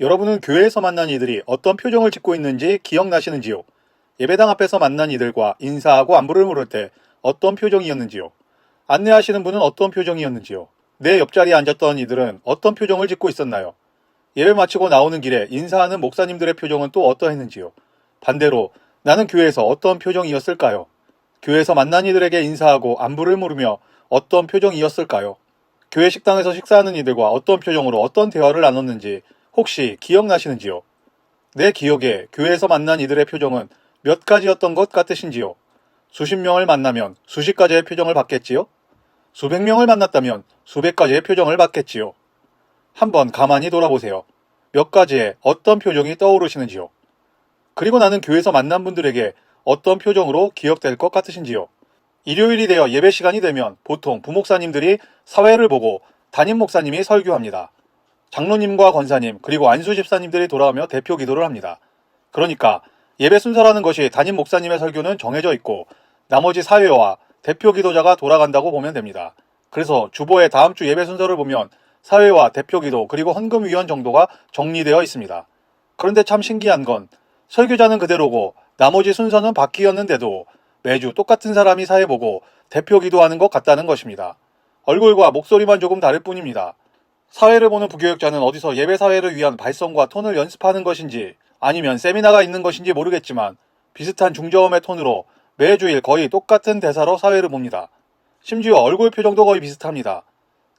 여러분은 교회에서 만난 이들이 어떤 표정을 짓고 있는지 기억나시는지요? 예배당 앞에서 만난 이들과 인사하고 안부를 물을 때 어떤 표정이었는지요? 안내하시는 분은 어떤 표정이었는지요? 내 옆자리에 앉았던 이들은 어떤 표정을 짓고 있었나요? 예배 마치고 나오는 길에 인사하는 목사님들의 표정은 또 어떠했는지요? 반대로 나는 교회에서 어떤 표정이었을까요? 교회에서 만난 이들에게 인사하고 안부를 물으며 어떤 표정이었을까요? 교회 식당에서 식사하는 이들과 어떤 표정으로 어떤 대화를 나눴는지 혹시 기억나시는지요? 내 기억에 교회에서 만난 이들의 표정은 몇 가지였던 것 같으신지요? 수십 명을 만나면 수십 가지의 표정을 받겠지요? 수백 명을 만났다면 수백 가지의 표정을 받겠지요? 한번 가만히 돌아보세요. 몇 가지의 어떤 표정이 떠오르시는지요? 그리고 나는 교회에서 만난 분들에게 어떤 표정으로 기억될 것 같으신지요? 일요일이 되어 예배 시간이 되면 보통 부목사님들이 사회를 보고 담임 목사님이 설교합니다. 장로님과 권사님 그리고 안수 집사님들이 돌아오며 대표 기도를 합니다. 그러니까 예배 순서라는 것이 담임 목사님의 설교는 정해져 있고 나머지 사회와 대표 기도자가 돌아간다고 보면 됩니다. 그래서 주보의 다음 주 예배 순서를 보면 사회와 대표 기도 그리고 헌금위원 정도가 정리되어 있습니다. 그런데 참 신기한 건 설교자는 그대로고 나머지 순서는 바뀌었는데도 매주 똑같은 사람이 사회 보고 대표 기도하는 것 같다는 것입니다. 얼굴과 목소리만 조금 다를 뿐입니다. 사회를 보는 부교육자는 어디서 예배 사회를 위한 발성과 톤을 연습하는 것인지 아니면 세미나가 있는 것인지 모르겠지만 비슷한 중저음의 톤으로 매주일 거의 똑같은 대사로 사회를 봅니다. 심지어 얼굴 표정도 거의 비슷합니다.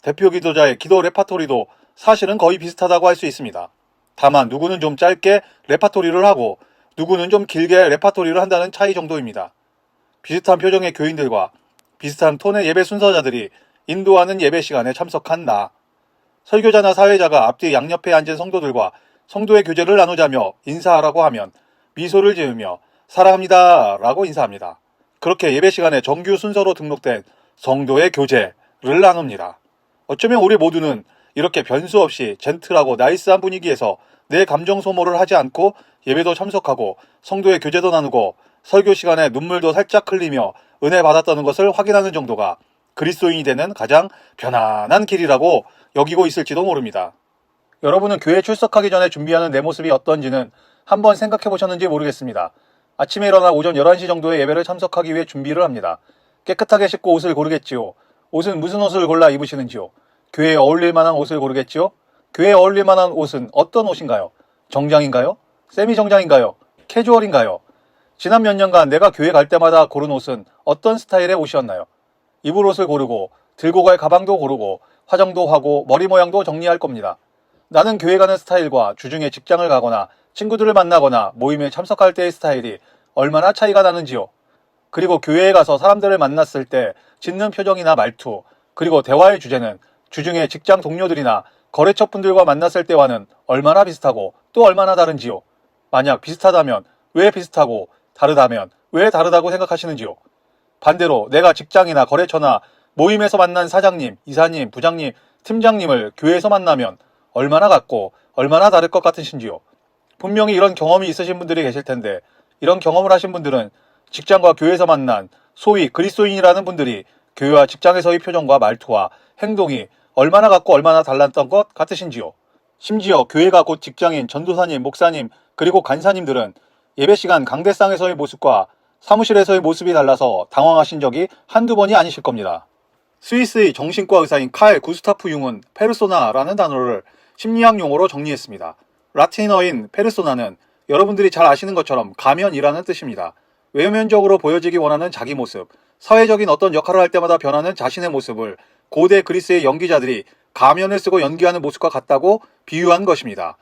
대표 기도자의 기도 레파토리도 사실은 거의 비슷하다고 할 수 있습니다. 다만 누구는 좀 짧게 레파토리를 하고 누구는 좀 길게 레파토리를 한다는 차이 정도입니다. 비슷한 표정의 교인들과 비슷한 톤의 예배 순서자들이 인도하는 예배 시간에 참석한 나. 설교자나 사회자가 앞뒤 양옆에 앉은 성도들과 성도의 교제를 나누자며 인사하라고 하면 미소를 지으며 사랑합니다 라고 인사합니다. 그렇게 예배 시간에 정규 순서로 등록된 성도의 교제를 나눕니다. 어쩌면 우리 모두는 이렇게 변수 없이 젠틀하고 나이스한 분위기에서 내 감정 소모를 하지 않고 예배도 참석하고 성도의 교제도 나누고 설교 시간에 눈물도 살짝 흘리며 은혜 받았다는 것을 확인하는 정도가 그리스도인이 되는 가장 편안한 길이라고 여기고 있을지도 모릅니다. 여러분은 교회 출석하기 전에 준비하는 내 모습이 어떤지는 한번 생각해 보셨는지 모르겠습니다. 아침에 일어나 오전 11시 정도에 예배를 참석하기 위해 준비를 합니다. 깨끗하게 씻고 옷을 고르겠지요. 옷은 무슨 옷을 골라 입으시는지요? 교회에 어울릴 만한 옷을 고르겠지요? 교회에 어울릴 만한 옷은 어떤 옷인가요? 정장인가요? 세미 정장인가요? 캐주얼인가요? 지난 몇 년간 내가 교회 갈 때마다 고른 옷은 어떤 스타일의 옷이었나요? 입을 옷을 고르고 들고 갈 가방도 고르고 화장도 하고 머리 모양도 정리할 겁니다. 나는 교회 가는 스타일과 주중에 직장을 가거나 친구들을 만나거나 모임에 참석할 때의 스타일이 얼마나 차이가 나는지요. 그리고 교회에 가서 사람들을 만났을 때 짓는 표정이나 말투, 그리고 대화의 주제는 주중에 직장 동료들이나 거래처 분들과 만났을 때와는 얼마나 비슷하고 또 얼마나 다른지요. 만약 비슷하다면 왜 비슷하고 다르다면 왜 다르다고 생각하시는지요. 반대로 내가 직장이나 거래처나 모임에서 만난 사장님, 이사님, 부장님, 팀장님을 교회에서 만나면 얼마나 같고 얼마나 다를 것 같으신지요. 분명히 이런 경험이 있으신 분들이 계실 텐데 이런 경험을 하신 분들은 직장과 교회에서 만난 소위 그리스도인이라는 분들이 교회와 직장에서의 표정과 말투와 행동이 얼마나 같고 얼마나 달랐던 것 같으신지요. 심지어 교회가 곧 직장인 전도사님, 목사님, 그리고 간사님들은 예배 시간 강대상에서의 모습과 사무실에서의 모습이 달라서 당황하신 적이 한두 번이 아니실 겁니다. 스위스의 정신과 의사인 칼 구스타프 융은 페르소나라는 단어를 심리학 용어로 정리했습니다. 라틴어인 페르소나는 여러분들이 잘 아시는 것처럼 가면이라는 뜻입니다. 외면적으로 보여지기 원하는 자기 모습, 사회적인 어떤 역할을 할 때마다 변하는 자신의 모습을 고대 그리스의 연기자들이 가면을 쓰고 연기하는 모습과 같다고 비유한 것입니다.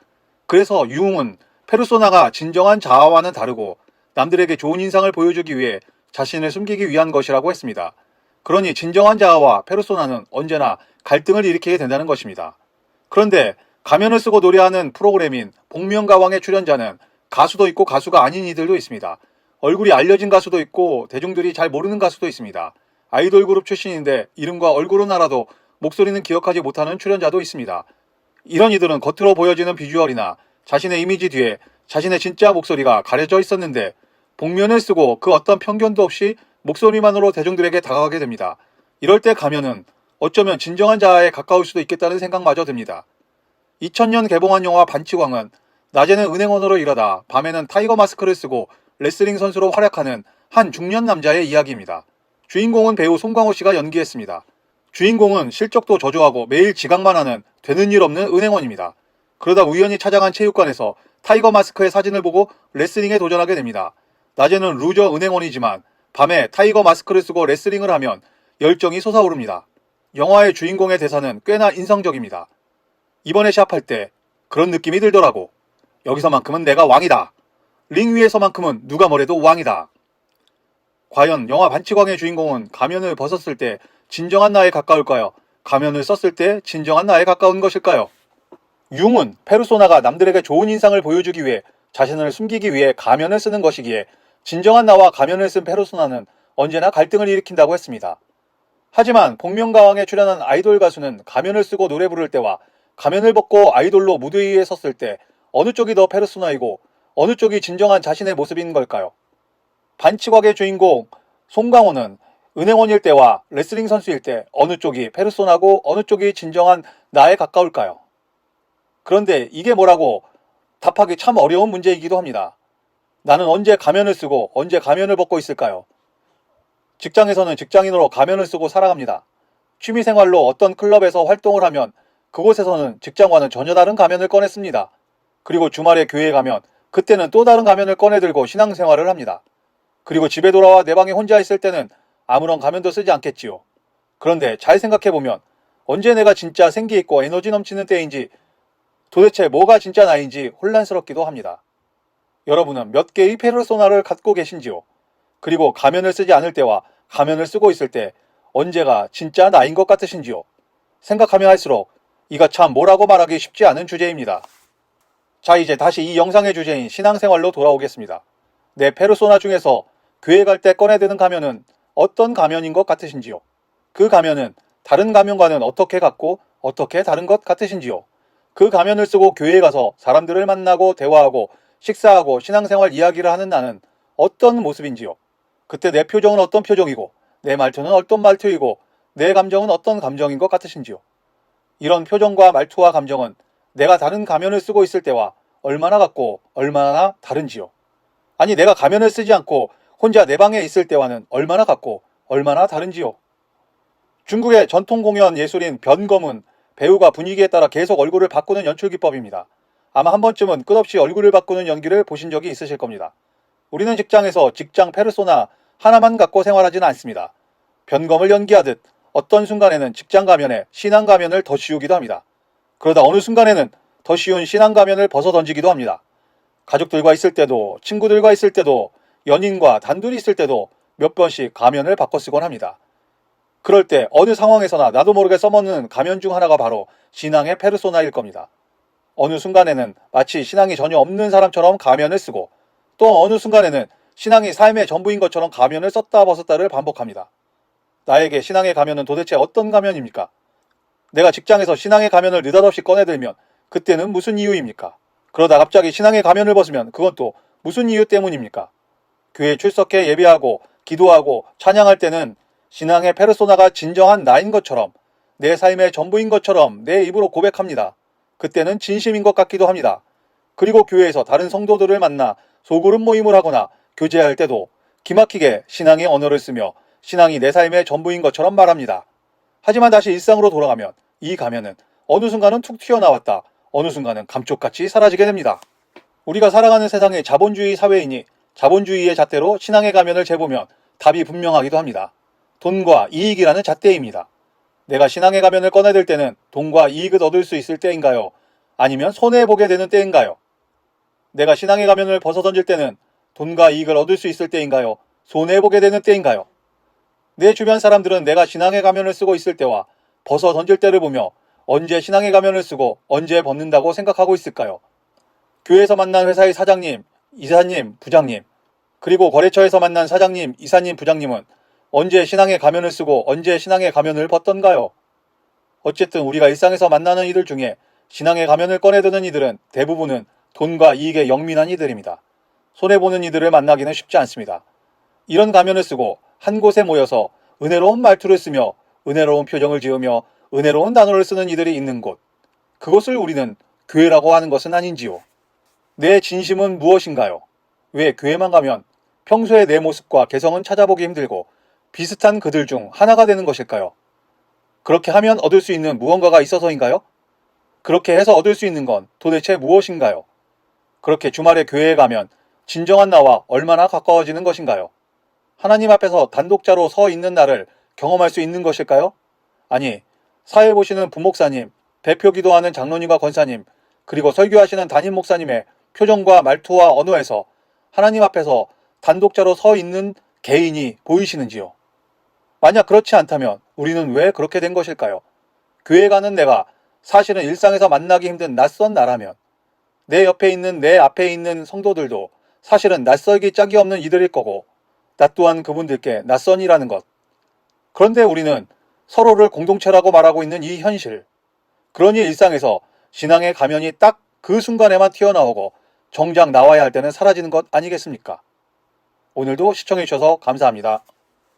그래서 융은 페르소나가 진정한 자아와는 다르고 남들에게 좋은 인상을 보여주기 위해 자신을 숨기기 위한 것이라고 했습니다. 그러니 진정한 자아와 페르소나는 언제나 갈등을 일으키게 된다는 것입니다. 그런데 가면을 쓰고 노래하는 프로그램인 복면가왕의 출연자는 가수도 있고 가수가 아닌 이들도 있습니다. 얼굴이 알려진 가수도 있고 대중들이 잘 모르는 가수도 있습니다. 아이돌 그룹 출신인데 이름과 얼굴은 알아도 목소리는 기억하지 못하는 출연자도 있습니다. 이런 이들은 겉으로 보여지는 비주얼이나 자신의 이미지 뒤에 자신의 진짜 목소리가 가려져 있었는데 복면을 쓰고 그 어떤 편견도 없이 목소리만으로 대중들에게 다가가게 됩니다. 이럴 때 가면은 어쩌면 진정한 자아에 가까울 수도 있겠다는 생각마저 듭니다. 2000년 개봉한 영화 반치광은 낮에는 은행원으로 일하다 밤에는 타이거 마스크를 쓰고 레슬링 선수로 활약하는 한 중년 남자의 이야기입니다. 주인공은 배우 송강호 씨가 연기했습니다. 주인공은 실적도 저조하고 매일 지각만 하는 되는 일 없는 은행원입니다. 그러다 우연히 찾아간 체육관에서 타이거 마스크의 사진을 보고 레슬링에 도전하게 됩니다. 낮에는 루저 은행원이지만 밤에 타이거 마스크를 쓰고 레슬링을 하면 열정이 솟아오릅니다. 영화의 주인공의 대사는 꽤나 인상적입니다. 이번에 시합할 때 그런 느낌이 들더라고. 여기서만큼은 내가 왕이다. 링 위에서만큼은 누가 뭐래도 왕이다. 과연 영화 반치광의 주인공은 가면을 벗었을 때 진정한 나에 가까울까요? 가면을 썼을 때 진정한 나에 가까운 것일까요? 융은 페르소나가 남들에게 좋은 인상을 보여주기 위해 자신을 숨기기 위해 가면을 쓰는 것이기에 진정한 나와 가면을 쓴 페르소나는 언제나 갈등을 일으킨다고 했습니다. 하지만 복면가왕에 출연한 아이돌 가수는 가면을 쓰고 노래 부를 때와 가면을 벗고 아이돌로 무대 위에 섰을 때 어느 쪽이 더 페르소나이고 어느 쪽이 진정한 자신의 모습인 걸까요? 반치곽의 주인공 송강호는 은행원일 때와 레슬링 선수일 때 어느 쪽이 페르소나고 어느 쪽이 진정한 나에 가까울까요? 그런데 이게 뭐라고 답하기 참 어려운 문제이기도 합니다. 나는 언제 가면을 쓰고 언제 가면을 벗고 있을까요? 직장에서는 직장인으로 가면을 쓰고 살아갑니다. 취미생활로 어떤 클럽에서 활동을 하면 그곳에서는 직장과는 전혀 다른 가면을 꺼냈습니다. 그리고 주말에 교회에 가면 그때는 또 다른 가면을 꺼내들고 신앙생활을 합니다. 그리고 집에 돌아와 내 방에 혼자 있을 때는 아무런 가면도 쓰지 않겠지요. 그런데 잘 생각해보면 언제 내가 진짜 생기있고 에너지 넘치는 때인지 도대체 뭐가 진짜 나인지 혼란스럽기도 합니다. 여러분은 몇 개의 페르소나를 갖고 계신지요? 그리고 가면을 쓰지 않을 때와 가면을 쓰고 있을 때 언제가 진짜 나인 것 같으신지요? 생각하면 할수록 이가 참 뭐라고 말하기 쉽지 않은 주제입니다. 자, 이제 다시 이 영상의 주제인 신앙생활로 돌아오겠습니다. 내 페르소나 중에서 교회 갈 때 꺼내드는 가면은 어떤 가면인 것 같으신지요? 그 가면은 다른 가면과는 어떻게 같고 어떻게 다른 것 같으신지요? 그 가면을 쓰고 교회에 가서 사람들을 만나고 대화하고 식사하고 신앙생활 이야기를 하는 나는 어떤 모습인지요? 그때 내 표정은 어떤 표정이고 내 말투는 어떤 말투이고 내 감정은 어떤 감정인 것 같으신지요? 이런 표정과 말투와 감정은 내가 다른 가면을 쓰고 있을 때와 얼마나 같고 얼마나 다른지요? 아니 내가 가면을 쓰지 않고 혼자 내 방에 있을 때와는 얼마나 같고 얼마나 다른지요? 중국의 전통 공연 예술인 변검은 배우가 분위기에 따라 계속 얼굴을 바꾸는 연출 기법입니다. 아마 한 번쯤은 끝없이 얼굴을 바꾸는 연기를 보신 적이 있으실 겁니다. 우리는 직장에서 직장 페르소나 하나만 갖고 생활하지는 않습니다. 변검을 연기하듯 어떤 순간에는 직장 가면에 신앙 가면을 더 씌우기도 합니다. 그러다 어느 순간에는 더 쉬운 신앙 가면을 벗어 던지기도 합니다. 가족들과 있을 때도 친구들과 있을 때도 연인과 단둘이 있을 때도 몇 번씩 가면을 바꿔 쓰곤 합니다. 그럴 때 어느 상황에서나 나도 모르게 써먹는 가면 중 하나가 바로 신앙의 페르소나일 겁니다. 어느 순간에는 마치 신앙이 전혀 없는 사람처럼 가면을 쓰고 또 어느 순간에는 신앙이 삶의 전부인 것처럼 가면을 썼다 벗었다를 반복합니다. 나에게 신앙의 가면은 도대체 어떤 가면입니까? 내가 직장에서 신앙의 가면을 느닷없이 꺼내들면 그때는 무슨 이유입니까? 그러다 갑자기 신앙의 가면을 벗으면 그건 또 무슨 이유 때문입니까? 교회 출석해 예배하고 기도하고 찬양할 때는 신앙의 페르소나가 진정한 나인 것처럼 내 삶의 전부인 것처럼 내 입으로 고백합니다. 그때는 진심인 것 같기도 합니다. 그리고 교회에서 다른 성도들을 만나 소그룹 모임을 하거나 교제할 때도 기막히게 신앙의 언어를 쓰며 신앙이 내 삶의 전부인 것처럼 말합니다. 하지만 다시 일상으로 돌아가면 이 가면은 어느 순간은 툭 튀어나왔다. 어느 순간은 감쪽같이 사라지게 됩니다. 우리가 살아가는 세상이 자본주의 사회이니 자본주의의 잣대로 신앙의 가면을 재보면 답이 분명하기도 합니다. 돈과 이익이라는 잣대입니다. 내가 신앙의 가면을 꺼내들 때는 돈과 이익을 얻을 수 있을 때인가요? 아니면 손해보게 되는 때인가요? 내가 신앙의 가면을 벗어 던질 때는 돈과 이익을 얻을 수 있을 때인가요? 손해보게 되는 때인가요? 내 주변 사람들은 내가 신앙의 가면을 쓰고 있을 때와 벗어 던질 때를 보며 언제 신앙의 가면을 쓰고 언제 벗는다고 생각하고 있을까요? 교회에서 만난 회사의 사장님, 이사님, 부장님, 그리고 거래처에서 만난 사장님, 이사님, 부장님은 언제 신앙의 가면을 쓰고 언제 신앙의 가면을 벗던가요? 어쨌든 우리가 일상에서 만나는 이들 중에 신앙의 가면을 꺼내드는 이들은 대부분은 돈과 이익에 영민한 이들입니다. 손해보는 이들을 만나기는 쉽지 않습니다. 이런 가면을 쓰고 한 곳에 모여서 은혜로운 말투를 쓰며 은혜로운 표정을 지으며 은혜로운 단어를 쓰는 이들이 있는 곳. 그것을 우리는 교회라고 하는 것은 아닌지요? 내 진심은 무엇인가요? 왜 교회만 가면 평소의 내 모습과 개성은 찾아보기 힘들고 비슷한 그들 중 하나가 되는 것일까요? 그렇게 하면 얻을 수 있는 무언가가 있어서인가요? 그렇게 해서 얻을 수 있는 건 도대체 무엇인가요? 그렇게 주말에 교회에 가면 진정한 나와 얼마나 가까워지는 것인가요? 하나님 앞에서 단독자로 서 있는 나를 경험할 수 있는 것일까요? 아니, 사회 보시는 부목사님, 대표 기도하는 장로님과 권사님, 그리고 설교하시는 담임 목사님의 표정과 말투와 언어에서 하나님 앞에서 단독자로 서 있는 개인이 보이시는지요? 만약 그렇지 않다면 우리는 왜 그렇게 된 것일까요? 교회 가는 내가 사실은 일상에서 만나기 힘든 낯선 나라면 내 옆에 있는 내 앞에 있는 성도들도 사실은 낯설기 짝이 없는 이들일 거고 나 또한 그분들께 낯선이라는 것. 그런데 우리는 서로를 공동체라고 말하고 있는 이 현실. 그러니 일상에서 신앙의 가면이 딱 그 순간에만 튀어나오고 정작 나와야 할 때는 사라지는 것 아니겠습니까? 오늘도 시청해주셔서 감사합니다.